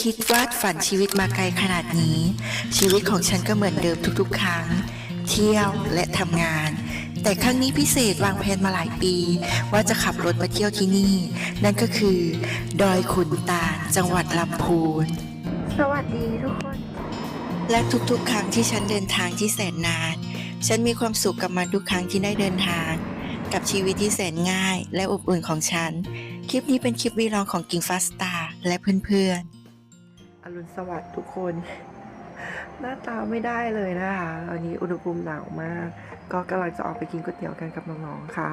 คิดวาดฝันชีวิตมาไกลขนาดนี้ ชีวิตของฉันก็เหมือนเดิมทุกๆ ครั้ง เที่ยวและทำงาน แต่ครั้งนี้พิเศษวางแผนมาหลายปี ว่าจะขับรถมาเที่ยวที่นี่ นั่นก็คือ ดอยขุนตาลจังหวัดลำพูน สวัสดีทุกคน และทุกๆ ครั้งที่ฉันเดินทางที่แสนนาน ฉันมีความสุขกับมันทุกครั้งที่ได้เดินทาง กับชีวิตที่แสนง่าย และอบอุ่นของฉัน คลิปนี้เป็นคลิปวีลองของกิงฟาสตาและเพื่อนๆ อรุณสวัสดิ์ทุกคน หน้าตาไม่ได้เลยนะคะวันนี้อุณหภูมิหนาวมาก ก็กำลังจะออกไปกินก๋วยเตี๋ยวกันกับน้องๆค่ะ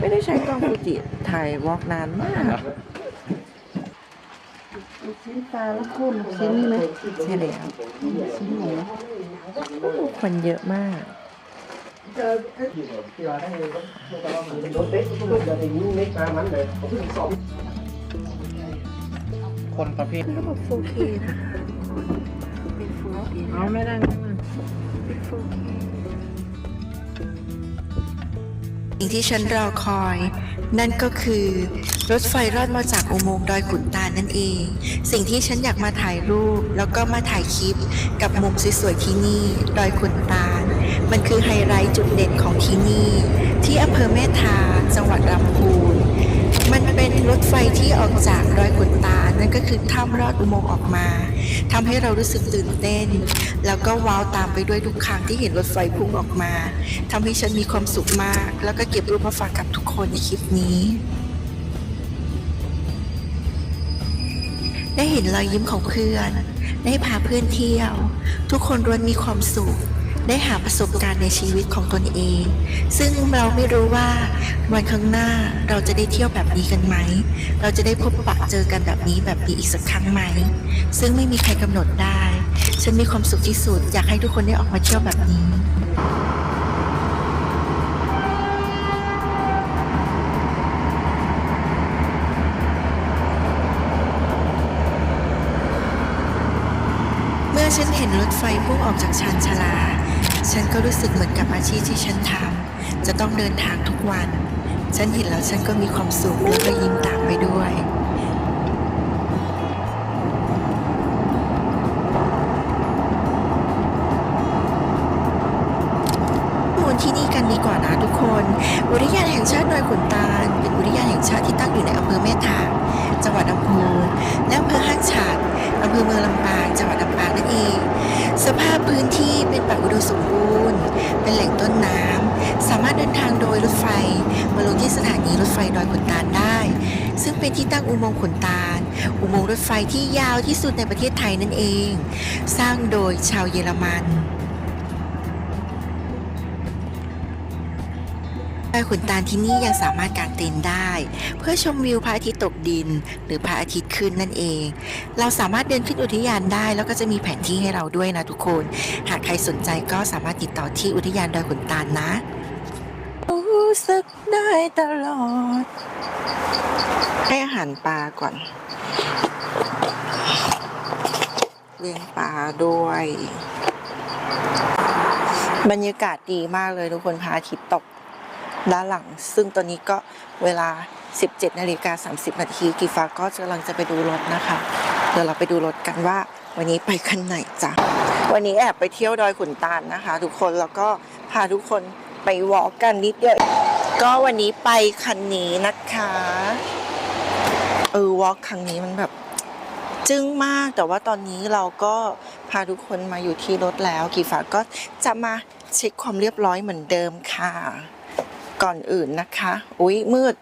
ไม่ได้ใช้กล้องฟูจิถ่ายวอล์กนานมากชิ้นปลาแล้วคุณชิ้นนี้ไหมใช่แล้วชิ้นไหนโอ้โหคนเยอะมาก คนประเภทระบบ 4K นะเป็น 4K เอาไม่ได้ไม่ได้เป็น 4K สิ่งที่ฉันรอคอย นั่นก็คือรถไฟรอดมาจากอุโมงค์ดอยขุนตาลนั่นเอง สิ่งที่ฉันอยากมาถ่ายรูป แล้วก็มาถ่ายคลิป กับมุมสวยๆที่นี่ ดอยขุนตาล มันคือไฮไลท์จุดเด่นของที่นี่ ที่อำเภอแม่ทาจังหวัดลำพูน มันเป็นรถไฟที่ออกจากดอยขุนตา นั่นก็คือถ้ำรอดอุโมงค์ออกมาทำให้เรารู้สึกตื่นเต้น แล้วก็ว้าวตามไปด้วยทุกครั้งที่เห็นรถไฟพุ่งออกมาทำให้ฉันมีความสุขมาก แล้วก็เก็บรูปมาฝากกับทุกคนในคลิปนี้ ได้เห็นรอยยิ้มของเพื่อน ได้พาเพื่อนเที่ยว ทุกคนล้วนมีความสุขได้หาประสบการณ์ในชีวิตของตนเอง ซึ่งเราไม่รู้ว่า วันข้างหน้าเราจะได้เที่ยวแบบนี้กันไหม เราจะได้พบปะเจอกันแบบนี้แบบนี้อีกสักครั้งไหม ซึ่งไม่มีใครกำหนดได้ ฉันมีความสุขที่สุดอยากให้ทุกคนได้ออกมาเที่ยวแบบนี้เมื่อฉันเห็นรถไฟพุ่งออกจากชานชาลา ฉันก็รู้สึกเหมือนกับอาชีพที่ฉันทำจะต้องเดินทางทุกวัน ฉันเห็นแล้วฉันก็มีความสุขแล้วก็ยิ้มตามไปด้วยที่นี่กันดีกว่านะทุกคน อุทยานแห่งชาติดอยขุนตาล เป็นอุทยานแห่งชาติที่ตั้งอยู่ในอำเภอแม่ทาจังหวัดลำพูนและอำเภอห้างฉาดอำเภอเมืองลำปาง จังหวัดลำปางนั่นเอง สภาพพื้นที่เป็นป่าอุดมสมบูรณ์ เป็นแหล่งต้นน้ำ สามารถเดินทาง โดยรถไฟ มาลงที่สถานีรถไฟดอยขุนตาลได้ ซึ่งเป็นที่ตั้งอุโมงค์ขุนตาล อุโมงค์รถไฟที่ยาวที่สุดในประเทศไทยนั่นเอง สร้างโดยชาวเยอรมันดอยขุนตาลที่นี่ยังสามารถกางเต็นท์ได้ เพื่อชมวิวพระอาทิตย์ตกดิน หรือพระอาทิตย์ขึ้นนั่นเอง เราสามารถเดินขึ้นอุทยานได้ แล้วก็จะมีแผนที่ให้เราด้วยนะทุกคน หากใครสนใจก็สามารถติดต่อที่อุทยานดอยขุนตาลนะ รู้สึกได้ตลอด ให้อาหารปลาก่อนเลี้ยงปลาด้วย บรรยากาศดีมากเลยทุกคนพระอาทิตย์ตกด้านหลัง ซึ่งตอนนี้ก็เวลา 17นาฬิกา30นาทีกีฟ้าก็กำลังจะไปดูรถนะคะ เดี๋ยวเราไปดูรถกันว่าวันนี้ไปคันไหนจ้ะ วันนี้แอบไปเที่ยวดอยขุนตาลนะคะ ทุกคนแล้วก็พาทุกคนไปวอล์กกันนิดเดียว ก็วันนี้ไปคันนี้นะคะ เออวอล์กครั้งนี้มันแบบ จึ้งมากแต่ว่าตอนนี้เราก็พาทุกคนมาอยู่ที่รถแล้วกีฟ้าก็จะมาเช็คความเรียบร้อยเหมือนเดิมค่ะ ก่อนอื่นนะคะ อุ๊ยมืด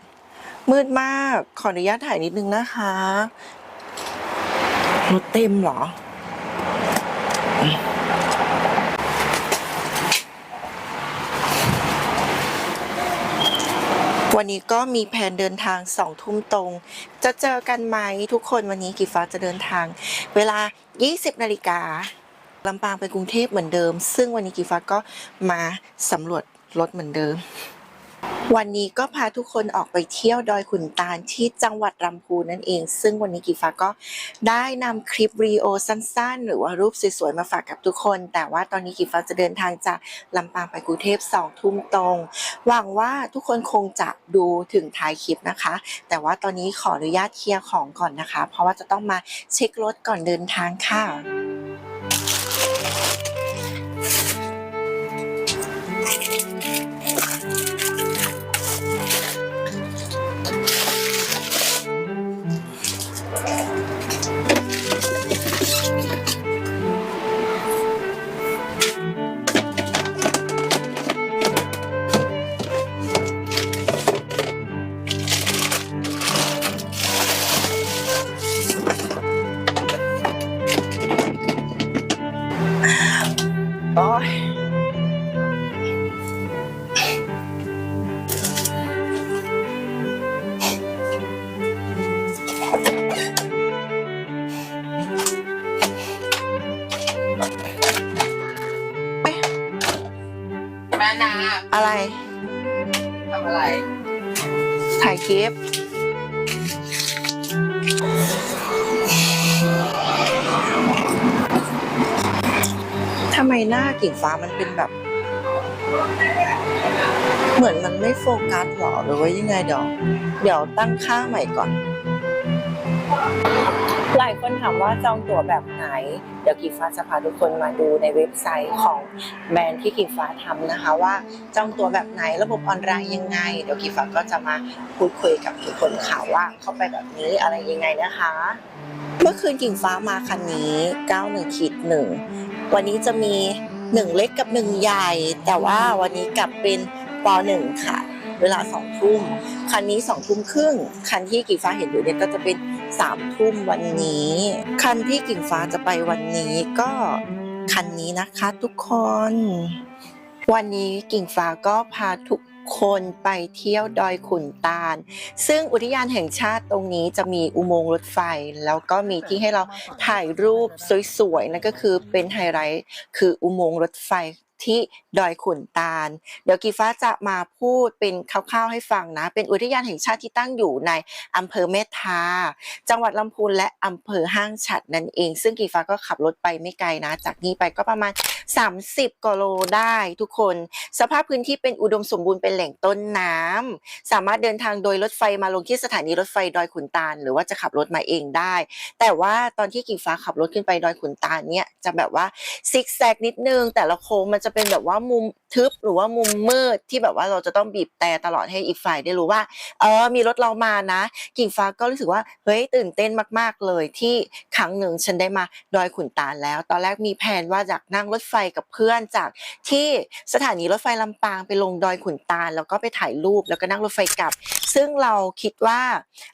มืดมากขออนุญาตถ่ายนิดนึงนะคะรถเต็มเหรอ วันนี้ก็มีแผนเดินทางสองทุ่มตรง จะเจอกันไหมทุกคนวันนี้กีฟ้าจะเดินทาง เวลา 20นาฬิกาลำปางไปกรุงเทพเหมือนเดิม ซึ่งวันนี้กีฟ้าก็มาสำรวจรถเหมือนเดิม วันนี้ก็พาทุกคนออกไปเที่ยวดอยขุนตาลที่จังหวัดลำพูนนั่นเอง ซึ่งวันนี้กีฟ้าก็ได้นำคลิปรีโอสั้นๆ หรือว่ารูปสวยๆมาฝากกับทุกคน แต่ว่าตอนนี้กีฟ้าจะเดินทางจากลำปางไปกรุงเทพสองทุ่มตรง หวังว่าทุกคนคงจะดูถึงท้ายคลิปนะคะ แต่ว่าตอนนี้ขออนุญาตเคลียร์ของก่อนนะคะ เพราะว่าจะต้องมาเช็ครถก่อนเดินทางค่ะ นาอะไร ทำอะไร ถ่ายคลิป ทำไมหน้ากิ่งฟ้ามันเป็นแบบ เหมือนมันไม่โฟกัสหรอหรือว่ายังไงเดี๋ยวเดี๋ยวตั้งค่าใหม่ก่อน หลายคนถามว่าจองตั๋วแบบไหน เดี๋ยวกิ่งฟ้าจะพาทุกคนมาดูในเว็บไซต์ของแบรนด์ที่กิ่งฟ้าทำนะคะ ว่าจองตั๋วแบบไหนระบบออนไลน์ยังไง เดี๋ยวกิ่งฟ้าก็จะมาพูดคุยกับทุกคนค่ะว่าเข้าไปแบบนี้อะไรยังไงนะคะ เมื่อคืนกิ่งฟ้ามาคันนี้ 91ขีดหนึ่งวันนี้จะมีหนึ่งเล็กกับหนึ่งใหญ่ แต่ว่าวันนี้กลับเป็นปหนึ่งค่ะ เวลาสองทุ่มคันนี้สองทุ่มครึ่งคันที่กิ่งฟ้าเห็นอยู่เนี่ยก็จะเป็น สามทุ่มวันนี้ คันที่กิ่งฟ้าจะไปวันนี้ก็คันนี้นะคะทุกคน วันนี้กิ่งฟ้าก็พาทุกคนไปเที่ยวดอยขุนตาล ซึ่งอุทยานแห่งชาติตรงนี้จะมีอุโมงค์รถไฟ แล้วก็มีที่ให้เราถ่ายรูปสวยๆ นั่นก็คือเป็นไฮไลท์คืออุโมงค์รถไฟ ที่ดอยขุนตาล เดี๋ยวกีฟ้าจะมาพูดเป็นคร่าวๆให้ฟังนะ เป็นอุทยานแห่งชาติที่ตั้งอยู่ในอำเภอเมทาจังหวัดลำพูนและอำเภอห้างฉัดนั่นเอง ซึ่งกีฟ้าก็ขับรถไปไม่ไกลนะ จากนี้ไปก็ประมาณ 30กิโลได้ทุกคน สภาพพื้นที่เป็นอุดมสมบูรณ์เป็นแหล่งต้นน้ำสามารถเดินทางโดยรถไฟมาลงที่สถานีรถไฟดอยขุนตาล หรือว่าจะขับรถมาเองได้ แต่ว่าตอนที่กิ่งฟ้าขับรถขึ้นไปดอยขุนตาลเนี่ยจะแบบว่าซิกแซกนิดนึงแต่ละโค้งมันจะเป็นแบบว่ามุมทึบหรือว่ามุมมืดที่แบบว่าเราจะต้องบีบแต่ตลอดให้อีกฝ่ายได้รู้ว่าเออมีรถเรามานะ กิ่งฟ้าก็รู้สึกว่าเฮ้ยตื่นเต้นมากๆเลยที่ครั้งหนึ่งฉันได้มาดอยขุนตาลแล้ว ตอนแรกมีแผนว่าอยากนั่งรถไฟกับเพื่อนจากที่สถานีรถไฟลำปางไปลงดอยขุนตาล แล้วก็ไปถ่ายรูปแล้วก็นั่งรถไฟกลับ ซึ่งเราคิดว่า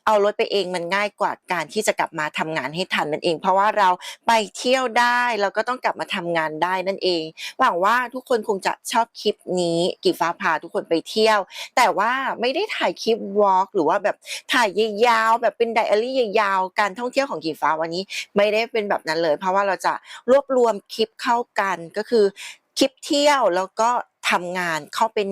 เอารถไปเองมันง่ายกว่าการที่จะกลับมาทำงานให้ทันนั่นเอง เพราะว่าเราไปเที่ยวได้แล้วก็ต้องกลับมาทำงานได้นั่นเองหวังว่าทุกคนคงจะชอบคลิปนี้กีฟ้าพาทุกคนไปเที่ยว แต่ว่าไม่ได้ถ่ายคลิปวอล์กหรือว่าแบบถ่ายยาวๆแบบเป็นไดอารี่ยาวๆการท่องเที่ยวของกีฟ้าวันนี้ ไม่ได้เป็นแบบนั้นเลย เพราะว่าเราจะรวบรวมคลิปเข้ากันก็คือคลิปเที่ยวแล้วก็ทำงานเข้าเป็น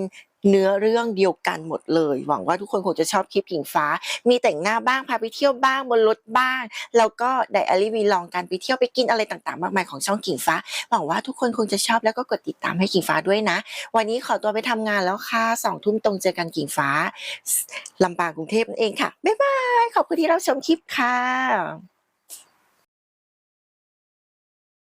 เนื้อเรื่องเดียวกันหมดเลย หวังว่าทุกคนคงจะชอบคลิปกิงฟ้า มีแต่งหน้าบ้างพาไปเที่ยวบ้างบนรถบ้าง แล้วก็ไดอารี่วีลองการไปเที่ยวไปกินอะไรต่างๆ มากมายของช่องกิ่งฟ้า หวังว่าทุกคนคงจะชอบแล้วก็กดติดตามให้กิ่งฟ้าด้วยนะ วันนี้ขอตัวไปทำงานแล้วค่ะสองทุ่มตรงเจอกันกิ่งฟ้าลำปางกรุงเทพนั่นเองค่ะบ๊ายบายขอบคุณที่รับชมคลิปค่ะ